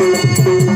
பாடும்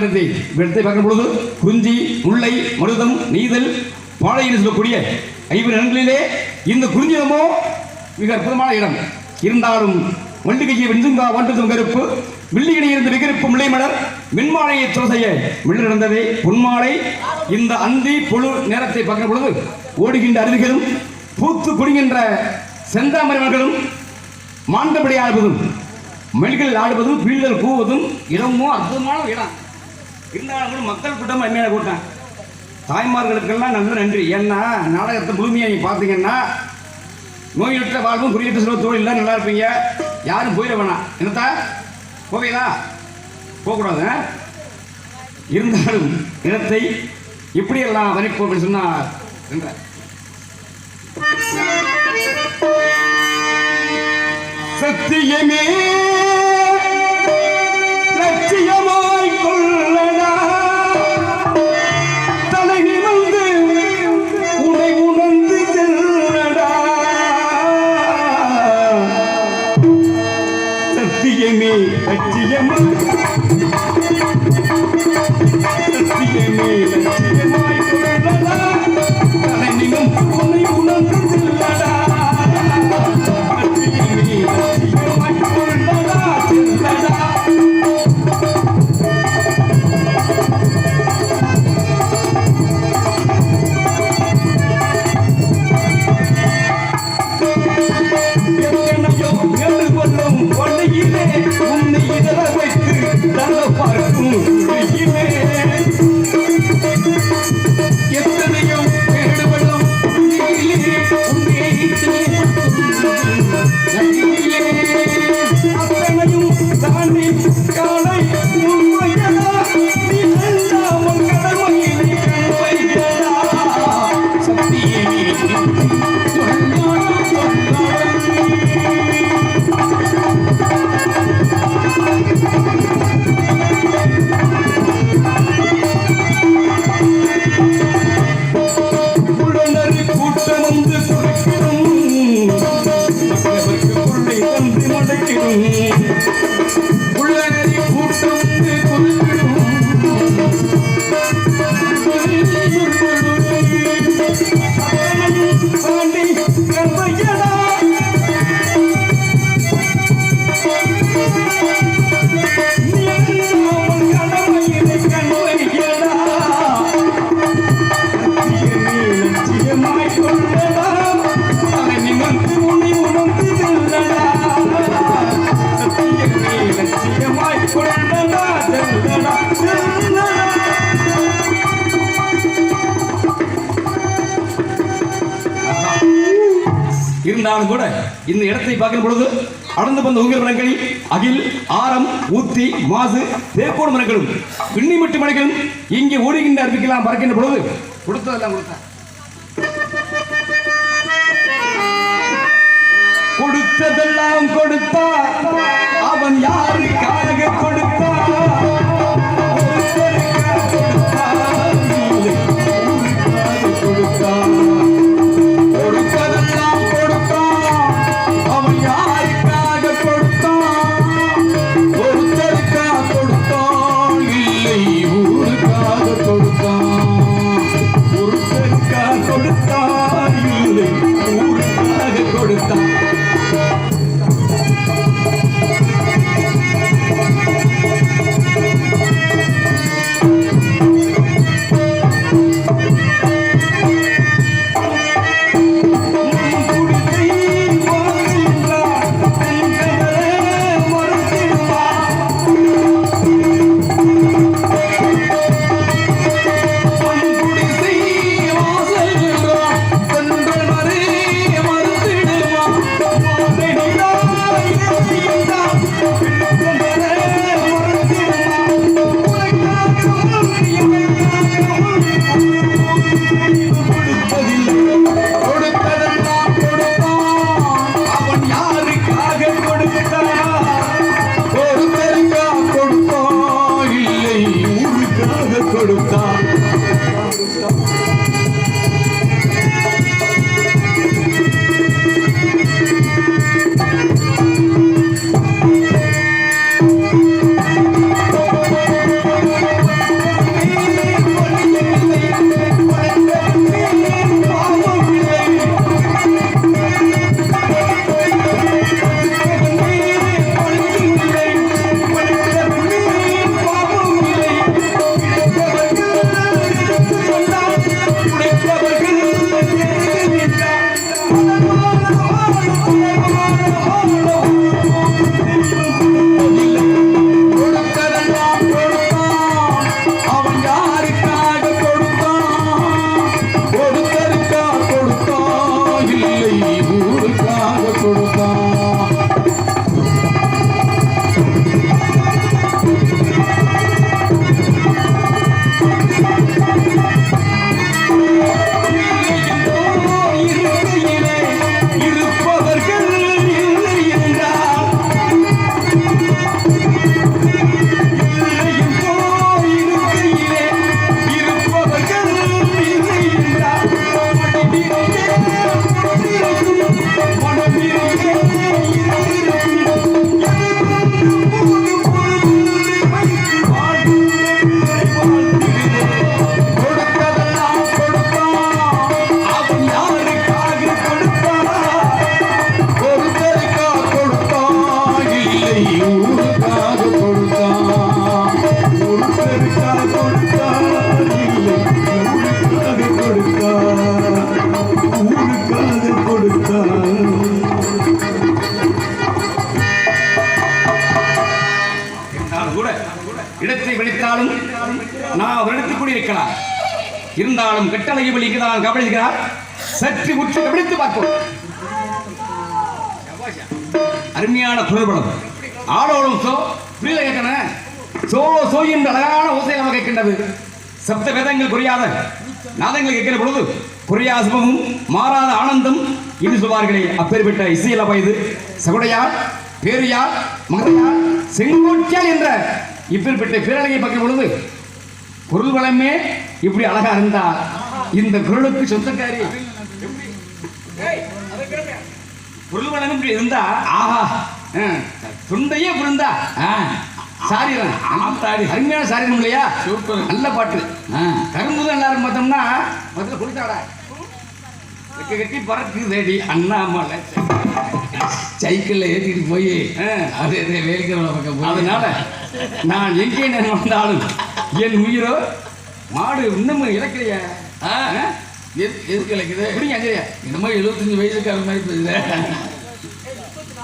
இடத்தை இடத்தை பார்க்கும் பொழுது குறிஞ்சி முல்லை மருதம் நெய்தல் வாழை என்று சொல்லக்கூடிய ஐவர் இடங்களிலே இந்த குறிஞ்சிடமோ மிக அற்புதமான இடம். இருந்தாலும் மல்லிகையை வெஞ்சுங்கா வண்டதும் கருப்பு வில்லியணி இருந்து விகரிப்பு முல்லை மலர் மின்மாலையை செய்ய மில்லு நடந்ததே பொன்மாலை. இந்த அந்தி பொழு நேரத்தை பார்க்கும் பொழுது ஓடுகின்ற அருவிகளும் பூத்து குடிகின்ற செந்தாமரவர்களும் மாண்டபடி ஆடுவதும் மெல்கள் ஆடுவதும் வீழ்தல் கூவதும் இடமும் அற்புதமான இடம். இருந்தாலும் கூட மக்கள் கூட்டம் அருமையான கூட்டம். தாய்மார்களுக்கெல்லாம் நல்ல நன்றி. ஏன்னா நாடகத்தை முழுமையாக நீங்கள் பார்த்தீங்கன்னா நோயற்ற வாழ்வும் குறியீட்டு செல்வ இல்லை நல்லா இருப்பீங்க. யாரும் போயிட வேணாம். என்னத்தா? போவீங்களா? போகக்கூடாது இருந்தாலும் இனத்தை இப்படியெல்லாம் வரைப்போம் அப்படின்னு சொன்னார் என்றார். சத்தியமே இந்த இடத்தை பார்க்கும் பொழுது அடர்ந்து வந்த உயர் மரங்கள் அகில் ஆரம் ஊத்தி மாசு தேப்போடு மரங்களும் பின்னிமிட்டு மரங்களும் இங்கே ஓடுகின்ற அறிவிக்கலாம் பறக்கின்ற பொழுது கொடுத்ததெல்லாம் கொடுத்தார் கொடுத்ததெல்லாம் கொடுத்தா அவன் யாருக்காக கொடுத்த? சுழல் படம் ஆடோடும் சோ புரியல கேட்கணே சோ சோ என்ற அழகான ஓசை நம்ம கேட்கின்றது. சப்த வேதங்கள் புரியாத நாதங்கள் கேட்கிற பொழுது புரியாசமும் மாறாத ஆனந்தம் என்று சொல்வார்களே. அப்பேற்பட்ட இசையலபா இது சகுடையார் பேரியார் மகதையார் செங்கோட்டியால் என்ற இப்பேற்பட்ட பேரழகை பார்க்கும் பொழுது பொருள் வளமே இப்படி அழகா இருந்தா இந்த குரலுக்கு சொந்தக்காரி. பொருள் வளம் இப்படி இருந்தா ஆஹா தொண்டையே ஆ, சாரீரம் ஆத்தாடி அருமையான சாரீரம் இல்லையா? சூப்பர். நல்ல பாட்டு. ஆ, கரும்புதான் எல்லாரும் பார்த்தோம்னா முதல்ல குடிச்சாடா கட்டி கட்டி பறக்குதடி அண்ணாமலை. சைக்கிள்ல ஏத்திட்டு போய் அதே அதே வேலிக்கிறவங்க பக்கம் போய். அதனால நான் எங்கே நான் வந்தாலும் என் உயிரோ மாடு இன்னமும் இழக்கிறைய எதுக்கு இழைக்குது? புரியுங்க அஞ்சரியா என்னமோ எழுபத்தஞ்சு வயசுக்கார மாதிரி பேசுற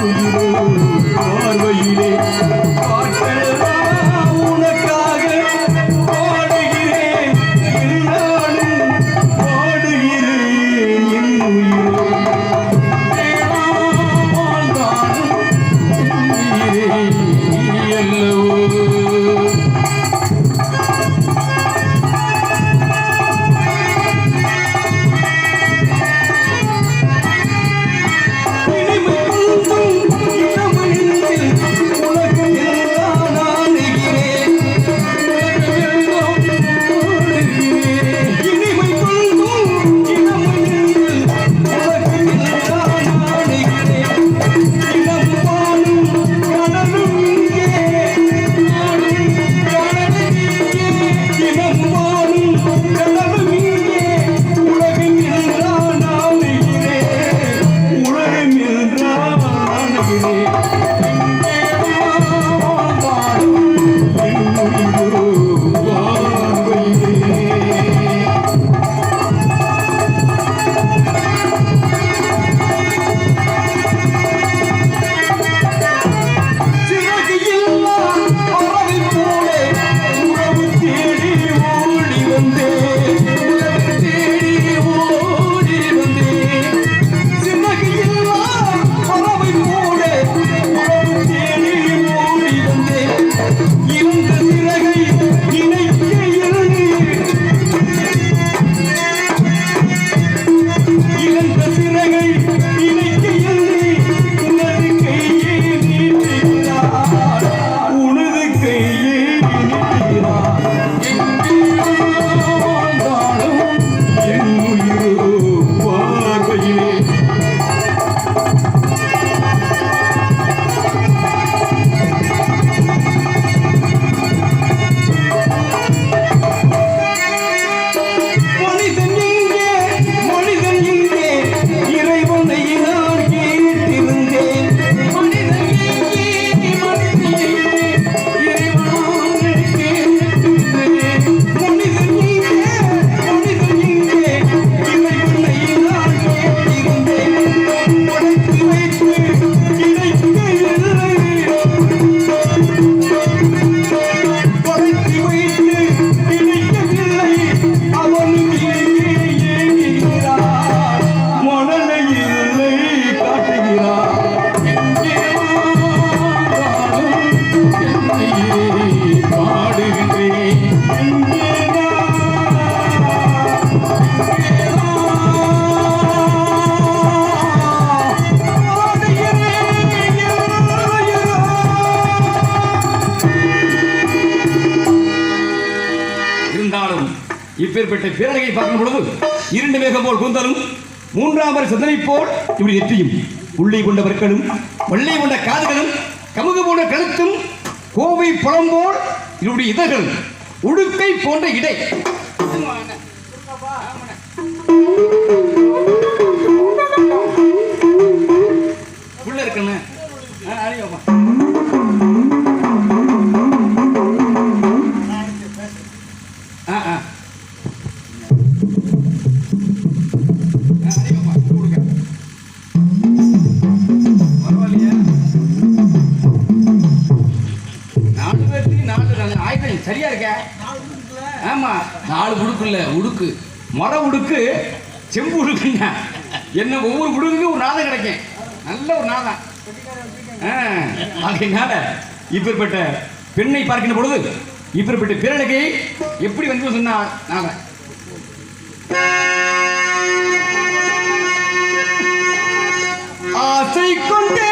உயிரே பார்வையிலே. போல் கூந்தலும் மூன்றாம் வரை சிந்தனை போல் இப்படி நெற்றியும் உள்ளே கொண்ட பற்களும் வெள்ளை கொண்ட காதுகளும் கமுகு போன்ற கழுத்தும் கோவை புலம்போல் இவருடைய இதழ்கள் உடுக்கை போன்ற இடை. இப்பேற்பட்ட பெண்ணை பார்க்கின்ற பொழுது இப்பேற்பட்ட பிறனுக்கு எப்படி வந்து சொன்னார்? நாங்கள் ஆசை கொண்டே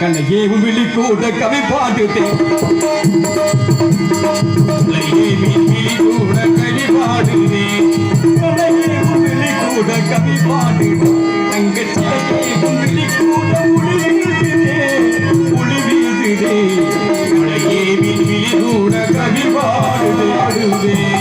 கண்ணையேவும் விழிக்கூட கவி பாடுதே விழிக்கூட கவி பாடுதே கண்ணையேவும் விழிக்கூட கவி பாடுதே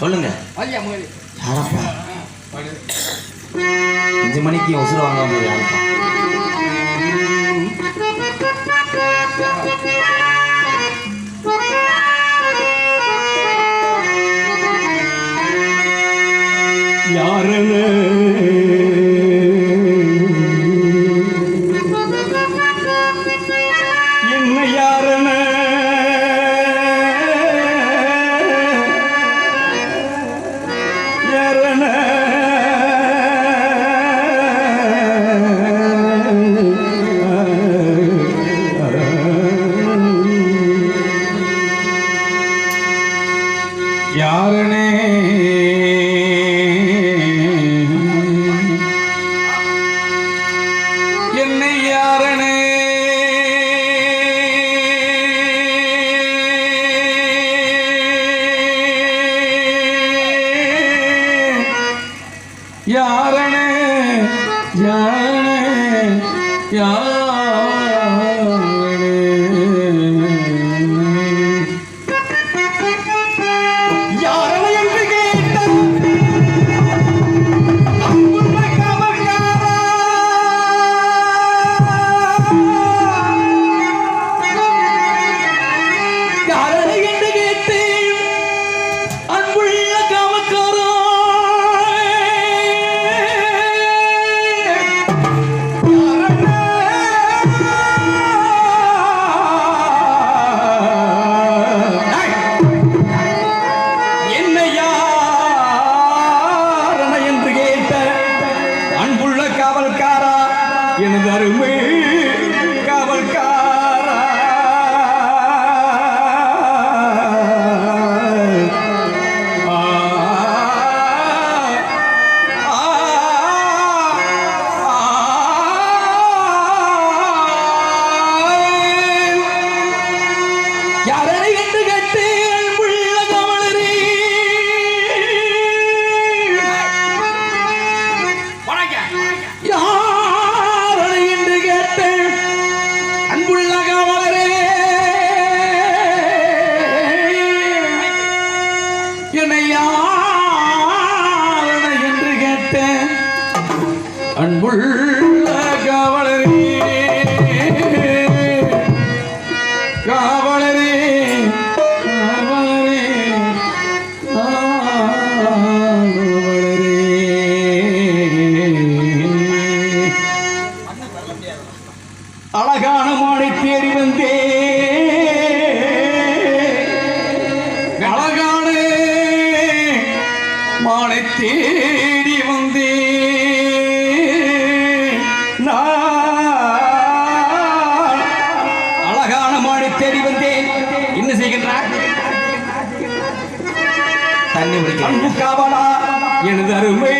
சொல்லுங்க. யாரப்பா? அஞ்சு மணிக்கு உசுறு வாங்காம யாருப்பா? யாருன்னு Yeah. எனது அருமை